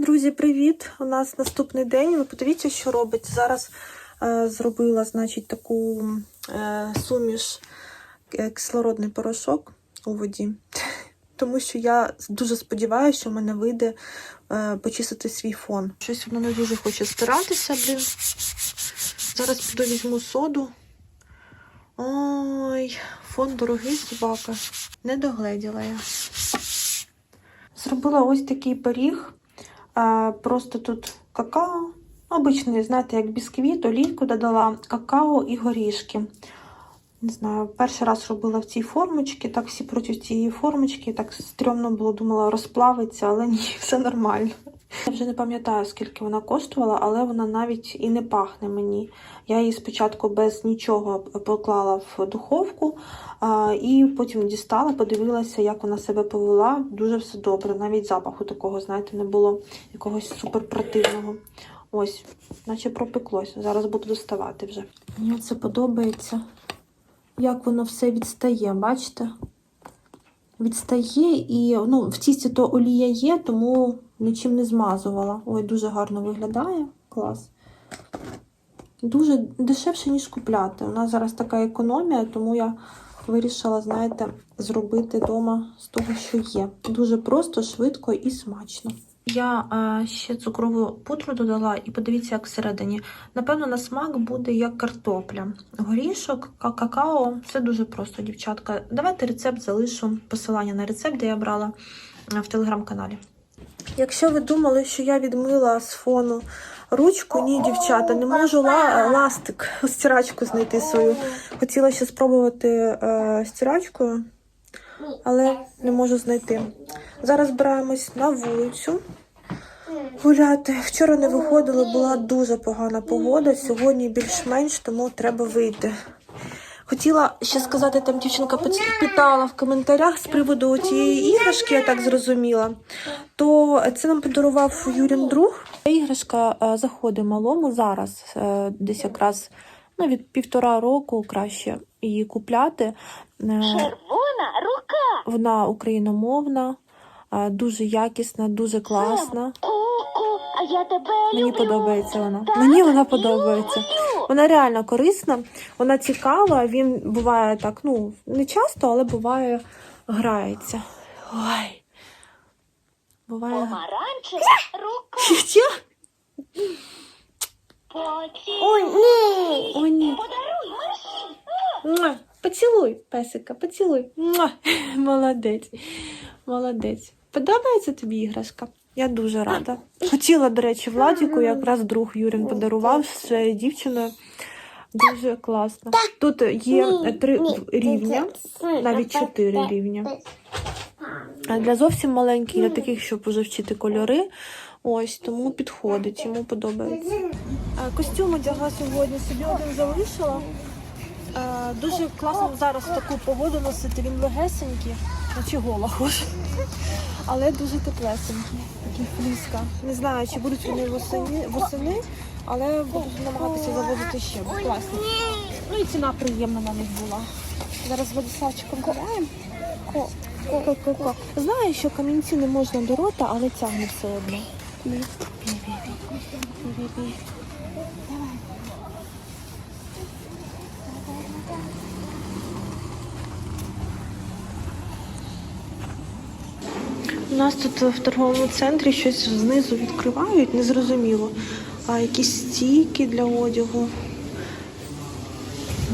Друзі, привіт! У нас наступний день. Ви подивіться, що робить. Зараз е, зробила, значить, таку е, суміш е, кислородний порошок у воді. Тому що я дуже сподіваюся, що в мене вийде е, почистити свій фон. Щось воно не дуже хоче стиратися, блін. Зараз піду візьму соду. Ой, фон дорогий собака. Не догледіла я. Зробила ось такий пиріг. Просто тут какао. Обичний, знаєте, як бісквіт, олійку додала, какао і горішки. Не знаю, перший раз робила в цій формочці, так всі проти цієї формочки, так стрьомно було, думала, розплавиться, але ні, все нормально. Я вже не пам'ятаю, скільки вона коштувала, але вона навіть і не пахне мені. Я її спочатку без нічого поклала в духовку, і потім дістала, подивилася, як вона себе повела. Дуже все добре. Навіть запаху такого, знаєте, не було якогось суперпротивного. Ось, наче пропеклося. Зараз буду доставати вже. Мені це подобається. Як воно все відстає, бачите? Відстає і ну, в тісті то олія є, тому нічим не змазувала. Ой, дуже гарно виглядає. Клас. Дуже дешевше, ніж купляти. У нас зараз така економія, тому я вирішила, знаєте, зробити вдома з того, що є. Дуже просто, швидко і смачно. Я а, ще цукрову пудру додала, і подивіться, як всередині. Напевно, на смак буде як картопля. Горішок, ка- какао все дуже просто, дівчатка. Давайте рецепт залишу посилання на рецепт, де я брала в телеграм-каналі. Якщо ви думали, що я відмила з фону ручку, ні, дівчата, не можу ла- ластик, стирачку знайти свою. Хотіла ще спробувати е, стирачкою, але не можу знайти. Зараз збираємось на вулицю гуляти. Вчора не виходили, була дуже погана погода. Сьогодні більш-менш, тому треба вийти. Хотіла ще сказати, там дівчинка пит- питала в коментарях з приводу цієї іграшки, я так зрозуміла. То це нам подарував Юрін друг. Іграшка е, заходить малому зараз, е, десь якраз ну, від півтора року краще її купляти. Е, Червона рука. Вона україномовна, дуже якісна, дуже класна. Мені подобається вона. Мені вона подобається. Вона реально корисна, вона цікава. Він буває так, ну не часто, але буває грається. Ой. Буває. Ой, ні. Ой, ні. Поцілуй, песика, поцілуй. Молодець. Молодець. Подобається тобі іграшка? Я дуже рада. Хотіла, до речі, Владіку, якраз друг Юрін подарував з дівчиною. Дуже класно. Тут є е, три рівня, навіть чотири рівня. А Для зовсім маленьких, для таких, щоб уже вчити кольори. Ось, тому підходить, йому подобається. А, Костюм одягла сьогодні, собі один залишила. Дуже класно зараз в таку погоду носити. Він легесенький, наче гола хуже. Але дуже теплесенький, такий фліска. Не знаю, чи будуть вони восени, восени, але буду намагатися завозити ще. бо Класні. Ну і ціна приємна на них була. Зараз Владиславчиком гуляємо. Ко, ко, ко. Знаю, що камінці не можна до рота, але тягне все одно. Давай. Нас тут в торговому центрі щось знизу відкривають, незрозуміло. А якісь стійки для одягу.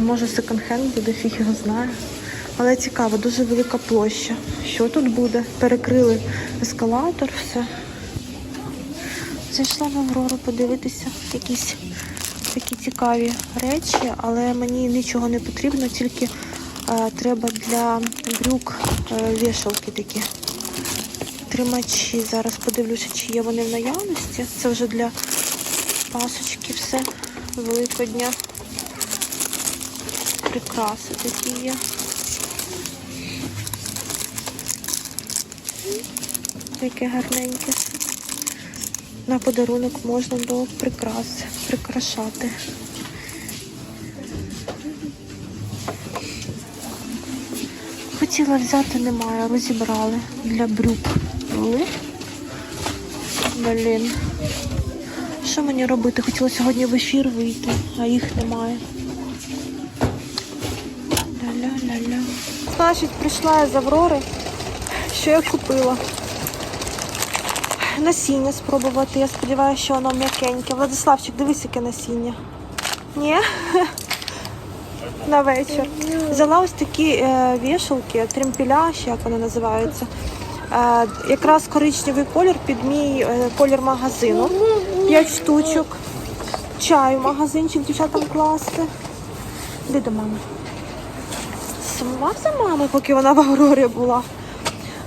Може, секонд-хенд буде, фіг його знає. Але цікаво, дуже велика площа. Що тут буде? Перекрили ескалатор, все. Зайшла в Аврору подивитися якісь такі цікаві речі, але мені нічого не потрібно, тільки е, треба для брюк е, вішалки такі. Тримачі. Зараз подивлюся, чи є вони в наявності. Це вже для пасочки все Великодня. Прикраси такі є. Яке гарненьке. На подарунок можна до прикрас прикрашати. Хотіла взяти, немає, розібрали для брюк. Були. Блін. Що мені робити? Хотіла сьогодні в ефір вийти, а їх немає. Ля-ля-ля-ля. Значить, прийшла я з Аврори. Що я купила? Насіння спробувати. Я сподіваюся, що воно м'якеньке. Владиславчик, дивись, яке насіння. Ні? На вечір. Взяла ось такі е, вішалки, тремпіля, як вони називаються. Якраз коричневий колір під мій е, колір магазину. П'ять штучок. Чаю магазинчик дівчатам класти. Іди до мами. Сумував за мамою, поки вона в Аврорі була.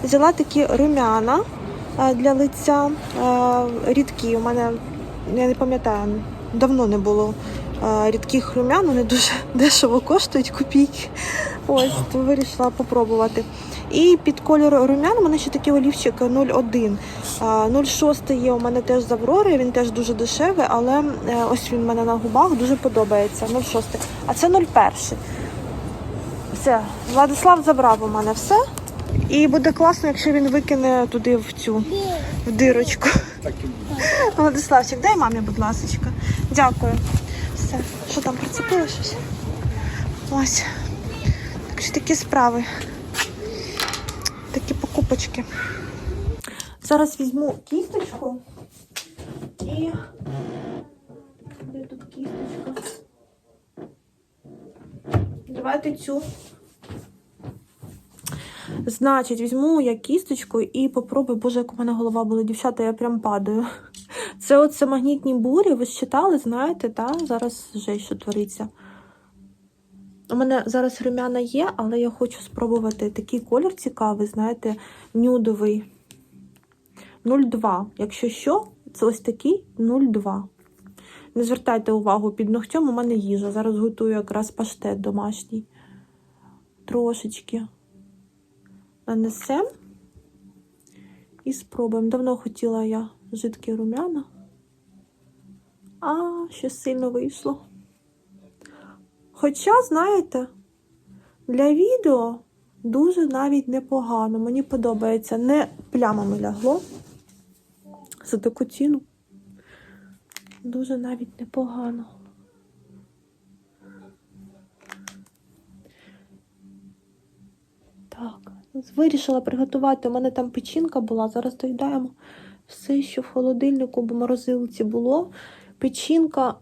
Взяла такі румяна е, для лиця. е, Рідкі. У мене, я не пам'ятаю, давно не було рідких румян, вони дуже дешево коштують копійки. Ось, вирішила попробувати. І під кольор румян у мене ще такий олівчик 01. 06 є у мене теж з Аврори, він теж дуже дешевий, але е, ось він у мене на губах дуже подобається. 06. А це 01. Все, Владислав забрав у мене все. І буде класно, якщо він викине туди в цю в дирочку. Владиславчик, дай мамі, будь ласка. Дякую. Все. Що там прицепило щось? Ось. Так такі справи. Такі покупочки. Зараз візьму кісточку і. Де тут кісточка? Давайте цю. Значить, візьму я кісточку і попробую, боже, як у мене голова була, дівчата, я прям падаю. Це оце магнітні бурі, ви ж читали, знаєте, та? зараз вже що твориться. У мене зараз румяна є, але я хочу спробувати такий колір цікавий, знаєте, нюдовий. 0,2. Якщо що, це ось такий 0,2. Не звертайте увагу, під ногтем у мене їжа. Зараз готую якраз паштет домашній. Трошечки нанесемо і спробуємо. Давно хотіла я жидкі румяна. А, ще сильно вийшло. Хоча, знаєте, для відео дуже навіть непогано. Мені подобається. Не плямами лягло за таку ціну. Дуже навіть непогано. Так, вирішила приготувати. У мене там печінка була. Зараз доїдаємо все, що в холодильнику, бо морозилці було. Печінка,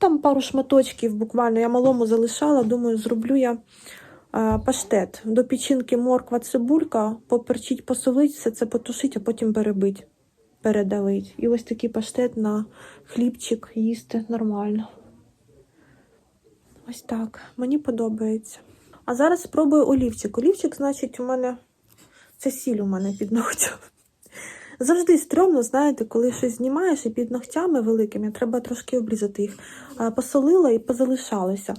там пару шматочків буквально я малому залишала. Думаю, зроблю я паштет. До печінки морква, цибулька, поперчить, посолить, все це потушить, а потім перебить, передавить. І ось такий паштет на хлібчик їсти нормально. Ось так. Мені подобається. А зараз спробую олівчик. Олівчик, значить, у мене це сіль у мене під ногтем. Завжди стрьомно, знаєте, коли щось знімаєш і під ногтями великими, треба трошки обрізати їх. Посолила і позалишалося.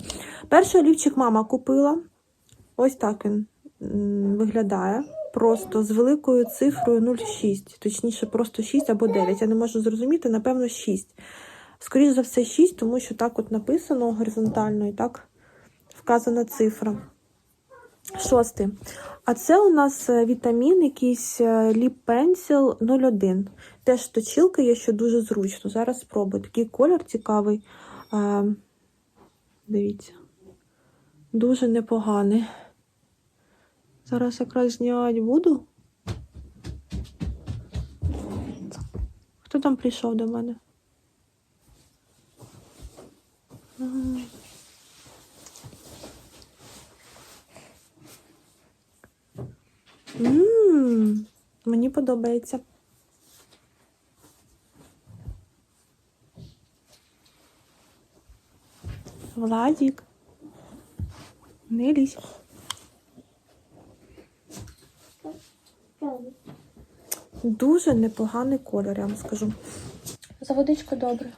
Перший олівчик мама купила. Ось так він виглядає. Просто з великою цифрою 0,6. Точніше, просто 6 або 9. Я не можу зрозуміти, напевно, 6. Скоріше за все, 6, тому що так от написано горизонтально і так вказана цифра. Шостий. А це у нас е, вітамін, якийсь е, Lip Pencil 01. Теж точилка є, що дуже зручно. Зараз спробую. Такий колір цікавий. Е, Дивіться. Дуже непоганий. Зараз якраз знімати буду. Хто там прийшов до мене? Ммм, мені подобається. Владік. Не лізь. Дуже непоганий колір, я вам скажу. За водичку добре.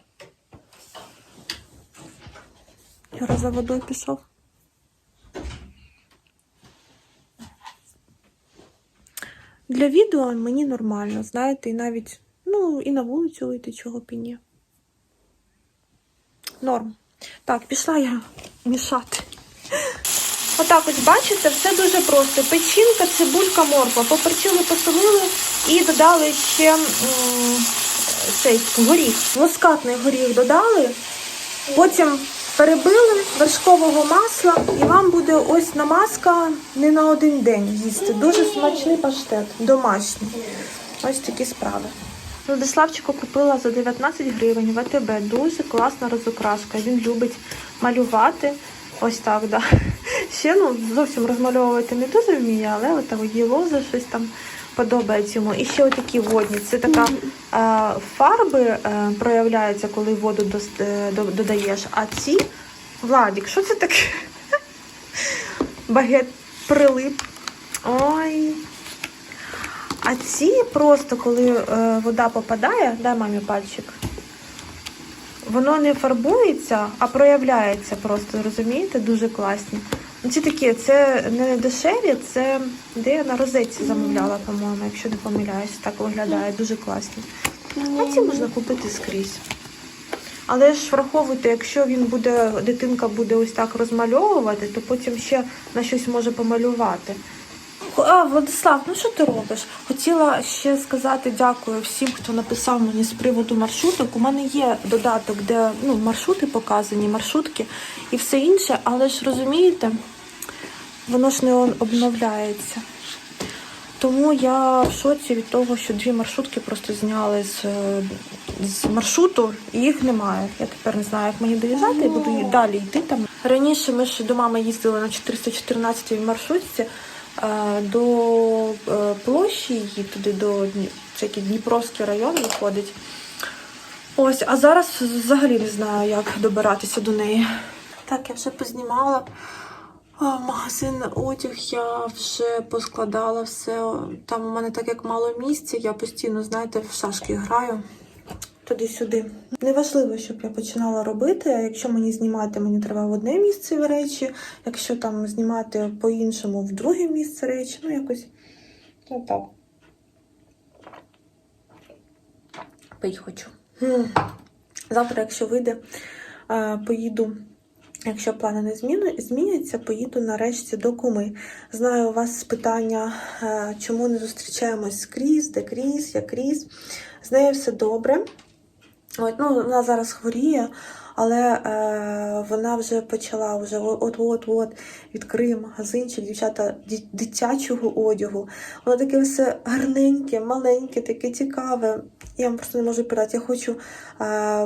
Юра за водою пішов. Для відео мені нормально, знаєте, і навіть, ну, і на вулицю вийти, чого б і ні. Норм. Так, пішла я мішати. Отак ось бачите, все дуже просто. Печінка, цибулька, морква. Поперчили, посолили і додали ще цей горіх, мускатний горіх додали, потім перебили вершкового масла, і вам буде ось намазка не на один день їсти. Дуже смачний паштет, домашній. Ось такі справи. Владиславчику купила за 19 гривень в АТБ. Дуже класна розукрашка. Він любить малювати. Ось так, да. Ще ну зовсім розмальовувати не дуже вміє, але от там є лози, щось там подобається йому. І ще отакі водні. Це така е, фарби е, проявляються, коли воду е, до- додаєш. А ці Владік, що це таке? Багет прилип. Ой. А ці просто, коли е, вода попадає, дай мамі пальчик. Воно не фарбується, а проявляється просто, розумієте? Дуже класні. Ці такі, це не дешеві, це де я на розетці замовляла, по-моєму, якщо не помиляюсь, так виглядає, дуже класні. А ці можна купити скрізь. Але ж враховуйте, якщо він буде, дитинка буде ось так розмальовувати, то потім ще на щось може помалювати. А, Владислав, ну що ти робиш? Хотіла ще сказати дякую всім, хто написав мені з приводу маршруток. У мене є додаток, де ну, маршрути показані, маршрутки і все інше, але ж розумієте, воно ж не обновляється. Тому я в шоці від того, що дві маршрутки просто зняли з, е, з маршруту, і їх немає. Я тепер не знаю, як мені доїжджати, і буду далі йти там. Раніше ми ж до мами їздили на 414-й маршрутці е, до е, площі її, туди до це Дніпровський район виходить. Ось, а зараз взагалі не знаю, як добиратися до неї. Так, я вже познімала. А, Магазин одяг я вже поскладала все. Там у мене так як мало місця, я постійно, знаєте, в шашки граю туди-сюди. Неважливо, щоб я починала робити. а Якщо мені знімати, мені треба в одне місце речі. Якщо там знімати по-іншому в друге місце речі, ну якось отак. Пить хочу. Завтра, якщо вийде, поїду. Якщо плани не зміняться, поїду нарешті до куми. Знаю, у вас питання, е, чому не зустрічаємось з Кріс, де Кріс, як Кріс. З нею все добре. От, ну, вона зараз хворіє, але е, вона вже почала вже от-от-от відкриє магазинчик дівчата дитячого одягу. Воно таке все гарненьке, маленьке, таке цікаве. Я вам просто не можу передати. Я хочу е,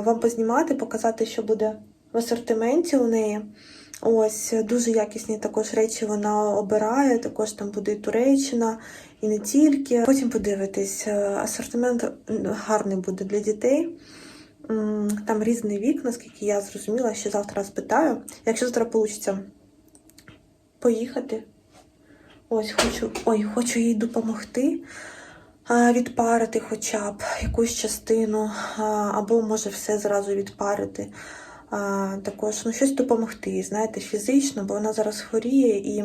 вам познімати, показати, що буде в асортименті у неї. Ось дуже якісні також речі вона обирає. Також там буде і Туреччина, і не тільки. Потім подивитись. Е, Асортимент гарний буде для дітей. Там різний вік, наскільки я зрозуміла, ще завтра спитаю. Якщо завтра вийде поїхати. Ось хочу, ой, хочу їй допомогти. Відпарити хоча б якусь частину, або може все зразу відпарити. А, також ну, щось допомогти, знаєте, фізично, бо вона зараз хворіє і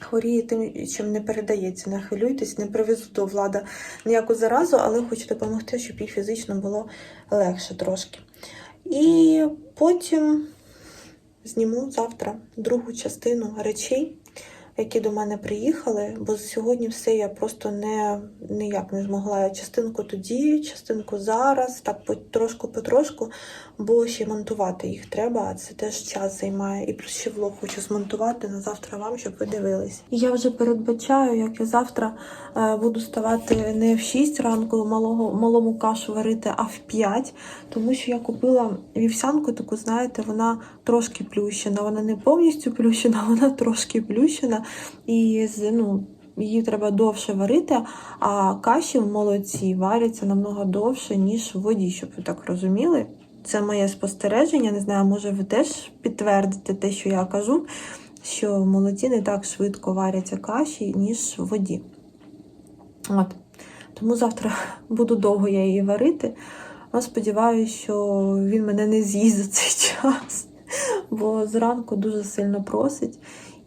хворіє тим, чим не передається. Не хвилюйтесь, не привезу до влада ніяку заразу, але хочу допомогти, щоб їй фізично було легше трошки. І потім зніму завтра другу частину речей, які до мене приїхали, бо сьогодні все я просто не ніяк не змогла. Частинку тоді, частинку зараз, так по- трошку-потрошку, бо ще монтувати їх треба, це теж час займає. І плюс ще влог хочу змонтувати на завтра вам, щоб ви дивились. Я вже передбачаю, як я завтра е, буду ставати не в 6 ранку малого, малому кашу варити, а в 5, тому що я купила вівсянку таку, знаєте, вона трошки плющена. Вона не повністю плющена, вона трошки плющена. І ну, її треба довше варити, а каші в молоці варяться намного довше, ніж в воді, щоб ви так розуміли. Це моє спостереження. Не знаю, може ви теж підтвердите те, що я кажу, що в молоці не так швидко варяться каші, ніж в воді. От. Тому завтра буду довго я її варити. Але сподіваюся, що він мене не з'їсть за цей час. Бо зранку дуже сильно просить.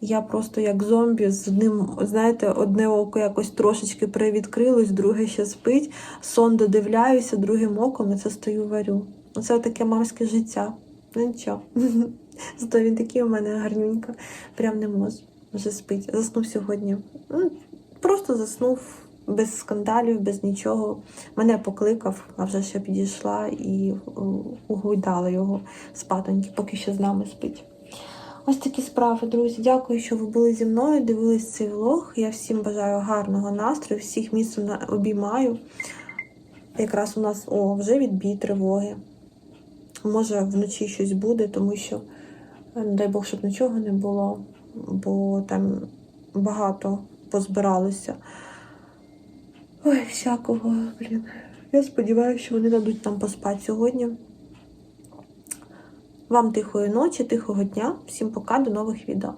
Я просто як зомбі з одним, знаєте, одне око якось трошечки привідкрилось, друге ще спить. Сон додивляюся, другим оком і це стою варю. Оце таке мамське життя. Ну нічого. Зато він такий у мене гарнюнька. Прям не може. Вже спить. Заснув сьогодні. Ну, Просто заснув без скандалів, без нічого. Мене покликав, а вже я підійшла і угойдала його спатоньки, поки що з нами спить. Ось такі справи, друзі. Дякую, що ви були зі мною, дивились цей влог. Я всім бажаю гарного настрою, всіх міцно обіймаю. Якраз у нас о, вже відбій тривоги. Може, вночі щось буде, тому що, не дай Бог, щоб нічого не було, бо там багато позбиралося. Ой, всякого, блін. Я сподіваюся, що вони дадуть нам поспати сьогодні. Вам тихої ночі, тихого дня. Всім пока, до нових відео.